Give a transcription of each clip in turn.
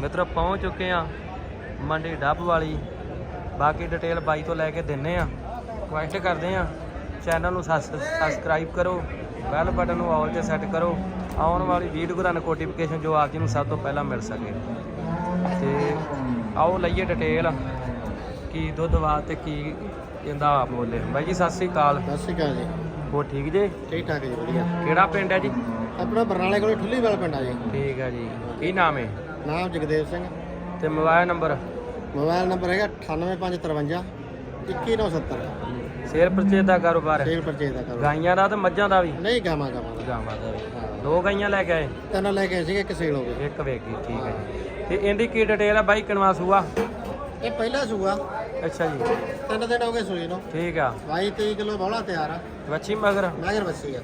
ਮਿੱਤਰੋ ਪਹੁੰਚ ਚੁੱਕੇ ਆ ਮੰਡੀ ਡੱਬ ਵਾਲੀ। ਬਾਕੀ ਡਿਟੇਲ ਬਾਈ ਤੋਂ ਲੈ ਕੇ ਦਿੰਨੇ ਆ ਰਿਕੁਐਸਟ ਕਰਦੇ ਆ ਚੈਨਲ ਨੂੰ ਸਬਸਕ੍ਰਾਈਬ ਕਰੋ। ਬੈਲ ਬਟਨ ਨੂੰ ਆਲ ਤੇ ਸੈੱਟ ਕਰੋ। ਆਉਣ ਵਾਲੀ ਵੀਡੀਓ ਦਾ ਨੋਟੀਫਿਕੇਸ਼ਨ ਜੋ ਆਪ ਜੀ ਨੂੰ ਸਭ ਤੋਂ ਪਹਿਲਾਂ ਮਿਲ ਸਕੇ। ਤੇ ਆਓ ਲਈਏ ਡਿਟੇਲ ਕੀ ਦੁੱਧ ਵਾ ਤੇ ਕੀ ਇਹਦਾ ਆਪ ਬੋਲੇ। ਬਾਈ ਜੀ, ਸਤਿ ਸ੍ਰੀ ਅਕਾਲ। ਸਤਿ ਸ਼੍ਰੀ ਅਕਾਲ ਜੀ। ਹੋ ਠੀਕ ਜੇ? ਠੀਕ ਠਾਕ ਜੀ ਵਧੀਆ। ਕਿਹੜਾ ਪਿੰਡ ਹੈ ਜੀ? ਆਪਣਾ ਬਰਨਾਲੇ ਕੋਲ ਠੁੱਲੀ ਵਾਲਾ ਪਿੰਡ ਆ ਜੀ। ਠੀਕ ਹੈ ਜੀ। ਕੀ ਨਾਮ ਹੈ ਨਾਮ ਜਗਦੇਵ ਸਿੰਘ। ਤੇ ਮੋਬਾਈਲ ਨੰਬਰ? ਮੋਬਾਈਲ ਨੰਬਰ ਹੈਗਾ 98553 21970 ਸ਼ੇਅਰ ਪਰਚੇਜ ਦਾ ਕਾਰੋਬਾਰ ਹੈ। ਸੇਲ ਪਰਚੇਜ ਦਾ ਕਰੋ ਗਾਈਆਂ ਦਾ ਤੇ ਮੱਝਾਂ ਦਾ ਵੀ? ਨਹੀਂ ਗਾਵਾਂ ਗਾਵਾਂ ਦਾ। ਗਾਵਾਂ ਦਾ ਵੀ। ਦੋ ਗਾਈਆਂ ਲੈ ਕੇ ਆਏ? ਤਿੰਨ ਲੈ ਕੇ ਆਏ ਸੀਗੇ ਇੱਕ ਸੇਲ ਹੋ ਗਈ। ਇੱਕ ਵੇਗੀ ਠੀਕ ਹੈ ਤੇ ਇਹਦੀ ਕੀ ਡਿਟੇਲ ਹੈ ਬਾਈ ਕਨਵਾ ਸੂਆ? ਇਹ ਪਹਿਲਾ ਸੂਆ। ਅੱਛਾ ਜੀ। ਤਿੰਨ ਦਿਨ ਹੋ ਗਏ ਸੂਈ ਨੂੰ। ਠੀਕ ਆ। 22 23 ਕਿਲੋ ਬੌਲਾ ਤਿਆਰ ਆ। ਵੱਛੀ ਮਗਰ? ਨਾਗਰ ਬੱਸੀ ਆ।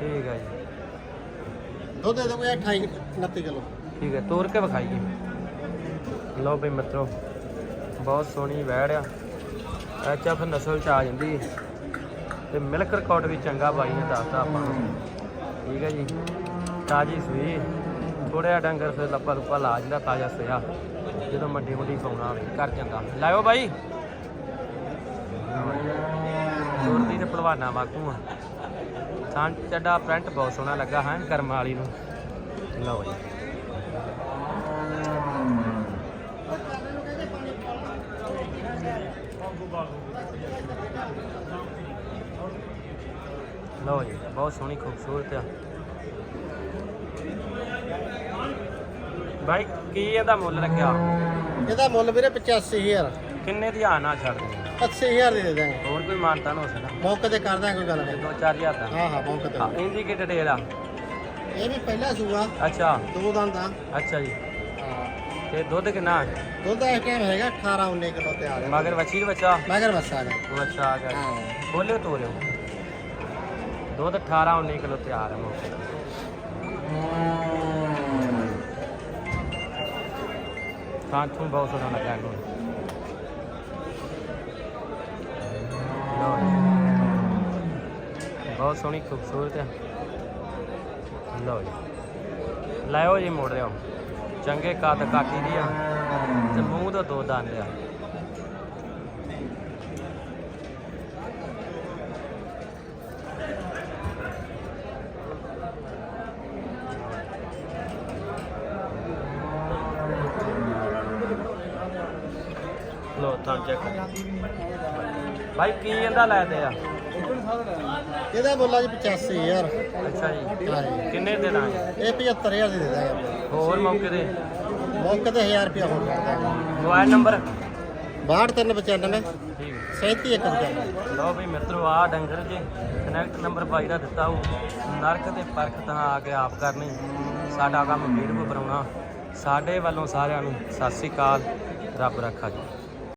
ਠੀਕ ਹੈ ਜੀ। ਦੁੱਧ ਦੇ ਦੋਗੇ 28 29 ਕਿਲੋ। ਠੀਕ ਹੈ ਤੋਰ ਕੇ ਵਿਖਾਈਏ। ਲਓ ਬਈ ਮਿੱਤਰੋ ਬਹੁਤ ਸੋਹਣੀ ਵੈੜ ਆ। ਐਚਐਫ ਨਸਲ ਚ ਆ ਜਾਂਦੀ ਤੇ ਮਿਲਕ ਰਿਕਾਰਡ ਵੀ ਚੰਗਾ ਬਾਈ ਨੇ ਦੱਸਤਾ ਆਪਾਂ ਨੂੰ। ਠੀਕ ਹੈ ਜੀ। ਤਾਜੀ ਸੂਈ। ਥੋੜਿਆ ਡੰਗਰ ਫਿਰ ਲੱਪਾ ਲੁੱਪਾ ਲਾ ਜਿਹੜਾ ਤਾਜ਼ਾ ਸੋਇਆ ਜਦੋਂ ਮੰਡੀ ਮੁੰਡੀ ਪਾਉਣਾ ਹੋਵੇ ਕਰ ਜਾਂਦਾ ਲਾਇਓ ਬਾਈ। ਸੁਰਦੀ ਤੇ ਭਲਵਾਨਾ ਵਾਕੂ ਆ। ਥਾਂ ਚੱਡਾ ਪ੍ਰਿੰਟ ਬਹੁਤ ਸੋਹਣਾ ਲੱਗਾ, ਹੈ, ਕਰਮ ਵਾਲੀ ਨੂੰ। ਲਓ ਜੀ। ਲਓ ਜੀ, ਬਹੁਤ ਸੋਹਣੀ, ਖੂਬਸੂਰਤ ਆ। ਭਾਈ ਕੀ ਇਹਦਾ ਮੁੱਲ ਰੱਖਿਆ? ਇਹਦਾ ਮੁੱਲ ਵੀਰੇ 85000 ਕਿੰਨੇ ਦੀ ਆਣਾ ਛੱਡ ਦੇ। 80000 ਦੇ ਦੇ ਦਾਂਗੇ ਹੋਰ ਕੋਈ ਮਾਨਤਾ ਨਾ ਹੋ ਸਕਦਾ। ਮੌਕੇ ਤੇ ਕਰ ਦਾਂਗੇ ਕੋਈ ਗੱਲ ਨਹੀਂ। 2-4000 ਦਾ। ਹਾਂ ਹਾਂ ਮੌਕੇ ਹਾਂ ਤੇ ਇਹਦੀ ਕੀ ਡਿਟੇਲ ਆ? ਇਹ ਵੀ ਪਹਿਲਾ ਸੂਆ। ਅੱਛਾ। ਦੋ ਦੰਦ ਆ। ਅੱਛਾ ਜੀ। ਹਾਂ। ਤੇ ਦੁੱਧ ਕਿੰਨਾ ਹੈ? ਦੁੱਧ ਇਸ ਟਾਈਮ ਹੈਗਾ 18 19 ਕਿਲੋ ਤਿਆਰ ਹੈ ਮਗਰ ਵੱਛੀ ਬੱਚਾ ਮਗਰ ਬੱਸਾ ਦਾ ਉਹ ਅੱਛਾ ਆ ਗਿਆ। ਹਾਂ। ਖੋਲਿਓ ਤੋਰਿਓ। ਦੁੱਧ 18 19 ਕਿਲੋ ਤਿਆਰ ਹੈ ਮੌਕੇ ਤੇ। ਥਾਂ ਬਹੁਤ ਸੋਹਣਾ ਲੱਗਾ ਇਹਨੂੰ ਬਹੁਤ ਸੋਹਣੀ, ਖੂਬਸੂਰਤ ਹੈ। ਲਓ ਜੀ। ਲਾਇਓ ਜੀ ਮੋੜ ਰਿਓ ਚੰਗੇ ਕੱਦ ਕਾਕੀ ਦੀ ਆ ਤੇ ਮੂੰਹ ਤੋਂ ਦੋ ਦੰਦ ਆ। ਲੋ ਤਾਂ ਚੈੱਕ ਭਾਈ ਕੀ ਇਹਦਾ ਲੈਦੇ ਆ? ਇਹਦਾ ਮੁੱਲ ਜੀ 85000 ਅੱਛਾ ਜੀ। ਕਿੰਨੇ ਦੇ ਦਾਂਗੇ? ਇਹ 75000 ਦੀ ਦੇ ਦਾਂਗੇ ਹੋਰ ਮੌਕੇ ਤੇ? ਮੌਕੇ ਤੇ 1000 ਰੁਪਇਆ ਹੋਰ ਦਾਂਗੇ। Mobile number? 6295 ਠੀਕ। 3795 ਲਓ ਵੀ ਮਿੱਤਰੋ ਆ ਡੰਗਰ ਜੇ ਕਨੈਕਟ ਨੰਬਰ ਬਾਈ ਦਾ ਦਿੱਤਾ ਉਹ ਨਰਕ ਤੇ ਪਰਖ ਤਾਂ ਆ ਕੇ ਆਪ ਕਰਨੀ। ਸਾਡਾ ਕੰਮ ਵੀਡੀਓ ਬਣਾਉਣਾ ਸਾਡੇ ਵੱਲੋਂ ਸਾਰਿਆਂ ਨੂੰ ਸਤਿ ਸ੍ਰੀ ਅਕਾਲ। ਰੱਬ ਰੱਖਾ ਜੀ।